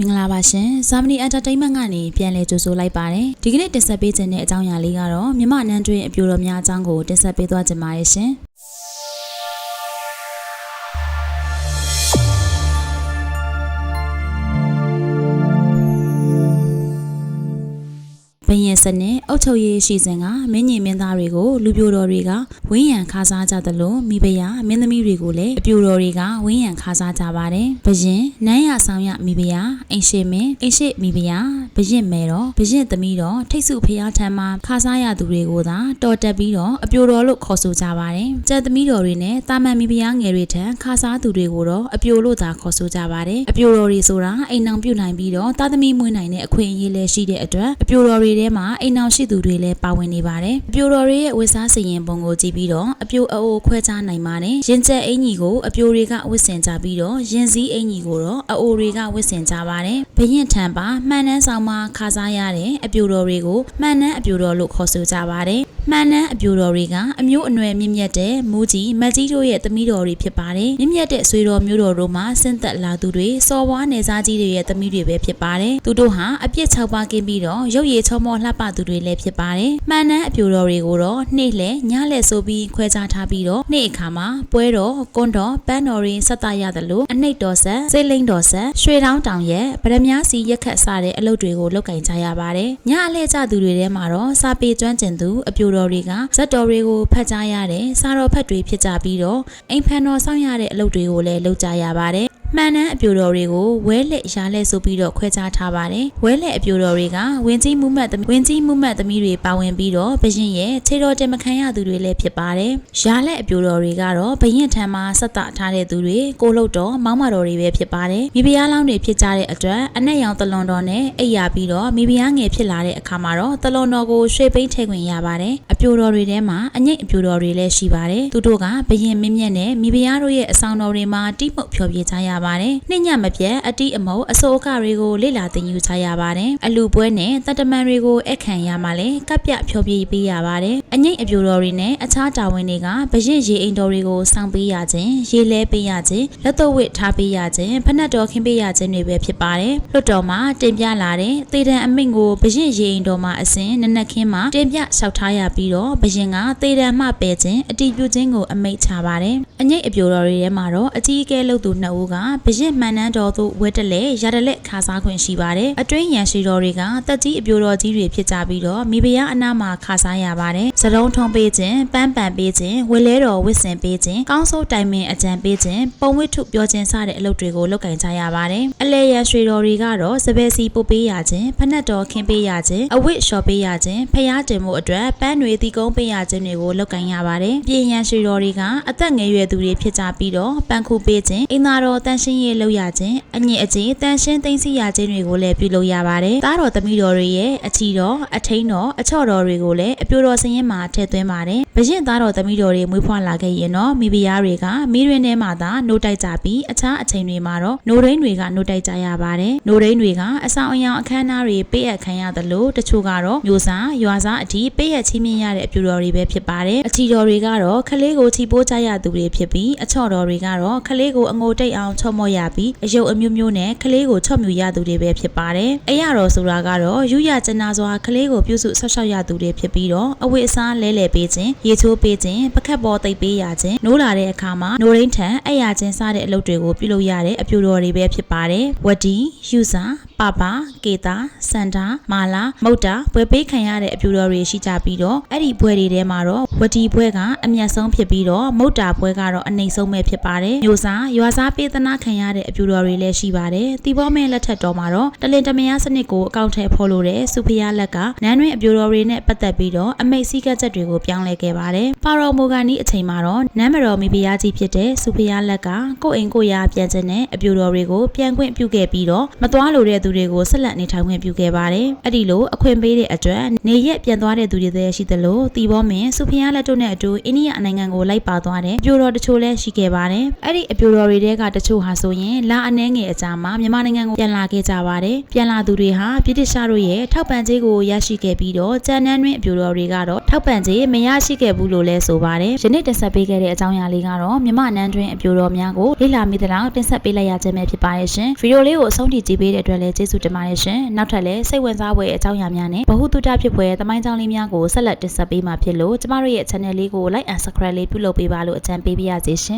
မင်္ဂလာပါရှင်။ Zamani Entertainment ကနေပြန်လည်ကြိုဆိုလိုက်ပါတယ်။ဒီကနေ့တင်ဆက်ပေးခြင်းတဲ့အကြောင်းအရာလေးကတော့မြမနန်းတွင်အပြိုတော်များအကြောင်းကိုတင်ဆက်ပေးသွားခြင်းပါတယ်ရှင်။ ဘရင်စနစ်အုတ်ချုပ်ရေးရှိစဉ်ကမင်းကြီးမင်းသားတွေကိုလူပြိုတော်တွေကဝင်းရံခါစားကြသလိုမိဖုရားမင်းသမီးတွေကိုလည်းအပြိုတော်တွေကဝင်းရံခါစားကြပါတယ်။ဘရင်နန်းရဆောင်ရမိဖုရားအိမ်ရှိမင်းအိမ်ရှိမိဖုရားဘရင်မဲတော်ဘရင်သမီးတော်ထိတ်စုဖုရားထံမှာခါစားရသူတွေကိုသာတော်တက်ပြီးတော့အပြိုတော်လို့ခေါ်ဆိုကြပါတယ်။ကျန်သမီးတော်တွေနဲ့တာမန်မိဖုရားငယ်တွေထံခါစားသူတွေကိုတော့အပြိုလို့သာခေါ်ဆိုကြပါတယ်။အပြိုတော်တွေဆိုတာအိမ်အောင်ပြုတ်နိုင်ပြီးတော့တာသမီမွေးနိုင်တဲ့အခွင့်အရေးလည်းရှိတဲ့အတွက်အပြိုတော်တွေထဲမှာအိမ်အောင်ရှိသူတွေလည်းပါဝင်နေပါတယ်။အပြိုတော်တွေရဲ့ဝတ်စားစီရင်ပုံကိုကြည့်ပြီးတော့အပြိုအိုးခွဲခြားနိုင်ပါတယ်။ရင်ကျက်အင်ကြီးကိုအပြိုတွေကဝတ်ဆင်ကြပြီးတော့ရင်စည်းအင်ကြီးကိုတော့အိုးတွေကဝတ်ဆင်ကြပါတယ်။ဘရင်ထံပါမှန်နှန်းဆောင်မှာခါစားရတဲ့အပြိုတော်တွေကိုမှန်နှန်းအပြိုတော်လို့ခေါ်ဆိုကြပါတယ်။ မှန်နှန်းအပြိုတော်တွေကအမျိုးအနွယ်မြင့်မြတ်တဲ့မူကြီးမတ်ကြီးတို့ရဲ့သမီးတော်တွေဖြစ်ပါတယ်။မြင့်မြတ်တဲ့ဆွေတော်မျိုးတော်တို့မှဆင့်သက်လာသူတွေစော်ဘွားနယ်စားကြီးတွေရဲ့သမီးတွေပဲဖြစ်ပါတယ်။သူတို့ဟာအပြစ်၆ပါးကင်းပြီးတော့ရုပ်ရည်ချောမောလှပသူတွေလည်းဖြစ်ပါတယ်။မှန်နှန်းအပြိုတော်တွေကိုတော့နေ့လဲညလဲဆိုပြီးခွဲခြားထားပြီးတော့နေ့အခါမှာပွဲတော်ကွန်းတော်ပန်းတော်ရင်းဆက်တရတယ်လို့အနှိတ်တော်ဆက်စိတ်လိမ့်တော်ဆက်ရွှေတောင်းတောင်ရဲ့ဗရမ ्या စီရက်ခတ်စတဲ့အလုပ်တွေကိုလုပ်ကင်ကြရပါတယ်။ညအလဲကျသူတွေထဲမှာတော့စာပေကျွမ်းကျင်သူအပြိုတော်တွေကဇက်တော်တွေကိုဖတ်ကြားရတဲ့စာတော်ဖတ်တွေဖြစ်ကြပြီးတော့အိမ်ဖန်တော်ဆောင်ရတဲ့အလုပ်တွေကိုလည်းလုပ်ကြရပါတယ်။ မှန်တမ်းအပြိုတော်တွေကိုဝဲလက်ရားလက်ဆိုပြီးတော့ခွဲခြားထားပါတယ်။ဝဲလက်အပြိုတော်တွေကဝင်းကြီးမှုမှတ်သမီးဝင်းကြီးမှုမှတ်သမီးတွေပါဝင်ပြီးတော့ဘရင်ရဲ့ခြေတော်တင်မခံရသူတွေလည်းဖြစ်ပါတယ်။ရားလက်အပြိုတော်တွေကတော့ဘရင်ထံမှာဆက်တထားတဲ့သူတွေကိုလှုပ်တော်မောင်းမတော်တွေပဲဖြစ်ပါတယ်။မိဖုရားလောင်းတွေဖြစ်ကြတဲ့အတွက်အနက်ရောင်တလွန်တော်နဲ့အိပ်ရပြီးတော့မိဖုရားငယ်ဖြစ်လာတဲ့အခါမှာတော့တလွန်တော်ကိုရွှေပိန်းထည့်ခွင့်ရပါတယ်။အပြိုတော်တွေထဲမှာအငိတ်အပြိုတော်တွေလည်းရှိပါတယ်။သူတို့ကဘရင်မင်းမြတ်နဲ့မိဖုရားတို့ရဲ့အဆောင်တော်တွေမှာတိမှုတ်ဖျော်ဖြေကြရပါတယ်။နှစ်ညမပြတ်အတိအမုံအစိုးအခတွေကိုလေ့လာသင်ယူကြရပါတယ်။အလူပွဲနဲ့တတမန်တွေကိုအခန့်ရမှလည်းကပ်ပြဖျော်ဖြေပေးရပါတယ်။အငိတ်အပြိုတော်တွေနဲ့အခြားတာဝန်တွေကဘရင်ရေအိမ်တော်တွေကိုစောင့်ပေးရခြင်းရေလဲပေးရခြင်းလက်တော့ဝစ်ထားပေးရခြင်းဖနက်တော်ခင်းပေးရခြင်းတွေပဲဖြစ်ပါတယ်။လွတ်တော်မှာတင်ပြလာတဲ့သေတံအမိန့်ကိုဘရင်ရေအိမ်တော်မှာအစဉ်နနက်ခင်းမှာတင်ပြလျှောက်ထားရပြီးတော့ဘရင်ကသေတံမှပယ်ခြင်းအတီးပြုခြင်းကိုအမိန့်ချပါတယ်။အငိတ်အပြိုတော်တွေထဲမှာတော့အကြီးအကဲလုပ်သူနှစ်ဦးကဘရင်မှန်နှန်းတော်သို့ဝဲတက်လဲရတလက်ခါစားခွင့်ရှိပါတယ်။အတွင်းရန်ရှိတော်တွေကတက်ကြီးအပြိုတော်ကြီးတွေဖြစ်ကြပြီးတော့မိဖုရားအနာမှာခါစားရပါတယ်။စလုံးထုံးပေးခြင်းပန်းပန်ပေးခြင်းဝဲလဲတော်ဝစ်စင်ပေးခြင်းကောင်းစိုးတိုင်ပင်အကြံပေးခြင်းပုံဝိထုပြောခြင်းစတဲ့အလုပ်တွေကိုလုပ်ကင်ကြရပါတယ်။အလဲရန်ရွှေတော်တွေကတော့စပယ်စီပုတ်ပေးရခြင်းဖနက်တော်ခင်းပေးရခြင်းအဝိလျှော်ပေးရခြင်းဖျားတင်မှုအတွက်ပန်းတွေတီကုန်းပေးရခြင်းတွေကိုလုပ်ကင်ရပါတယ်။ပြင်ရန်ရွှေတော်တွေကအသက်ငယ်ရွယ်သူတွေဖြစ်ကြပြီးတော့ပန်းခုပေးခြင်းအင်သာတော်တန်ရှင်းရေးလုပ်ရခြင်းအညစ်အကြေးတန်ရှင်းသိမ်းဆီးရခြင်းတွေကိုလည်းပြုလုပ်ရပါတယ်။သားတော်သမီးတော်တွေရဲ့အချီတော်အထိန်တော်အချော့တော်တွေကိုလည်းအပြိုတော်စရင်မှာထည့်သွင်းပါတယ်။ဘရင်သားတော်သမီးတော်တွေမွေးဖွားလာခဲ့ရင်တော့မိဖုရားတွေကမိရင်းထဲမှာသာနှုတ်တိုက်ကြပြီးအခြားအချိန်တွေမှာတော့နှိုရင်းတွေကနှုတ်တိုက်ကြရပါတယ်။နှိုရင်းတွေကအဆောင်အယောင်အခမ်းအနားတွေပေးအပ်ခံရသလိုတချို့ကတော့မျိုးစားရွာစားအထိပေးအပ်ချင်းမြင်ရတဲ့အပြိုတော်တွေပဲဖြစ်ပါတယ်။အချီတော်တွေကတော့ခလေးကိုချီပိုးကြရသူတွေဖြစ်ပြီးအချော့တော်တွေကတော့ခလေးကိုအငိုတိတ်အောင်ချော့မော့ရပြီးအယုတ်အမျိုးမျိုးနဲ့ခလေးကိုချော့မြူရသူတွေပဲဖြစ်ပါတယ်။အရတော်ဆိုတာကတော့ယူရကျနာစွာခလေးကိုပြုစုဆောက်ရှောက်ရသူတွေဖြစ်ပြီးတော့အဝိအစားလဲလှယ်ပေးခြင်းရေချိုးပေးခြင်းပကတ်ပေါ်သိပ်ပေးရခြင်းနိုးလာတဲ့အခါမှာနိုရင်းထန်အဲ့ရခြင်းစတဲ့အလုပ်တွေကိုပြုလုပ်ရတဲ့အပြိုတော်တွေပဲဖြစ်ပါတယ်။ဝတီယူစာ ပပကေတာစန္ဒာမာလာမုတ်တာဘွယ်ပေးခံရတဲ့အပြူတော်တွေရှိကြပြီးတော့အဲ့ဒီဘွယ်တွေထဲမှာတော့ဝတီဘွယ်ကအမျက်ဆုံးဖြစ်ပြီးတော့မုတ်တာဘွယ်ကတော့အနှိမ်ဆုံးပဲဖြစ်ပါတယ်မျိုးစားရွာစားပေးသနာခံရတဲ့အပြူတော်တွေလည်းရှိပါတယ်တီဘောမဲလက်ထက်တော်မှာတော့တလင်တမယားစနစ်ကိုအကောင့်ထဲဖော်လို့တဲ့စုဖျားလက်ကနန်းတွင်အပြူတော်တွေနဲ့ပတ်သက်ပြီးတော့အမိတ်စည်းကပ်ချက်တွေကိုပြောင်းလဲခဲ့ပါတယ်ပါတော်မိုကန်ဒီအချိန်မှာတော့နန်းမတော်မိဖုရားကြီးဖြစ်တဲ့စုဖျားလက်ကကိုယ့်အိမ်ကိုယ်ရာပြန်ခြင်းနဲ့အပြူတော်တွေကိုပြန်ခွင့်ပြုခဲ့ပြီးတော့မသွားလိုတဲ့သူသူတွေကိုဆက်လက်နေထိုင်ခွင့်ပြုခဲ့ပါတယ်။အဲ့ဒီလိုအခွင့်ပေးတဲ့အတွက်နေရက်ပြန်သွားတဲ့သူတွေလည်းရှိသလိုတီဘောမင်းစုဖီယာလက်တို့နဲ့အတူအိန္ဒိယနိုင်ငံကိုလိုက်ပါသွားတဲ့အပြိုတော်တချို့လည်းရှိခဲ့ပါတယ်။အဲ့ဒီအပြိုတော်တွေတဲကတချို့ဟာဆိုရင်လာအနှဲငယ်အကြာမှာမြန်မာနိုင်ငံကိုပြန်လာခဲ့ကြပါတယ်။ပြန်လာသူတွေဟာပြည်တရှားတို့ရဲ့ထောက်ပံ့ကြေးကိုရရှိခဲ့ပြီးတော့ကြံနန်းတွင်အပြိုတော်တွေကတော့ထောက်ပံ့ကြေးမရရှိခဲ့ဘူးလို့လည်းဆိုပါတယ်။ယနေ့တင်ဆက်ပေးခဲ့တဲ့အကြောင်းအရာလေးကတော့မြန်မာနန်းတွင်အပြိုတော်များကိုလေ့လာမိသလောက်တင်ဆက်ပေးလိုက်ရခြင်းပဲဖြစ်ပါတယ်ရှင်။ဗီဒီယိုလေးကိုအဆုံးထိကြည့်ပေးတဲ့အတွက်လည်းကျေးဇူးတင်ပါတယ်ရှင်။နောက်ထပ်လည်းစိတ်ဝင်စားဖွယ်အကြောင်းအရာများနဲ့ဗဟုသုတဖြစ်ဖွယ်သမိုင်းကြောင်းလေးများကိုဆက်လက်တင်ဆက်ပေးမှာဖြစ်လို့ကျမတို့ရဲ့ channel လေးကို like and subscribe လေးပြုလုပ်ပေးပါလို့အကြံပေးပါရစေရှင်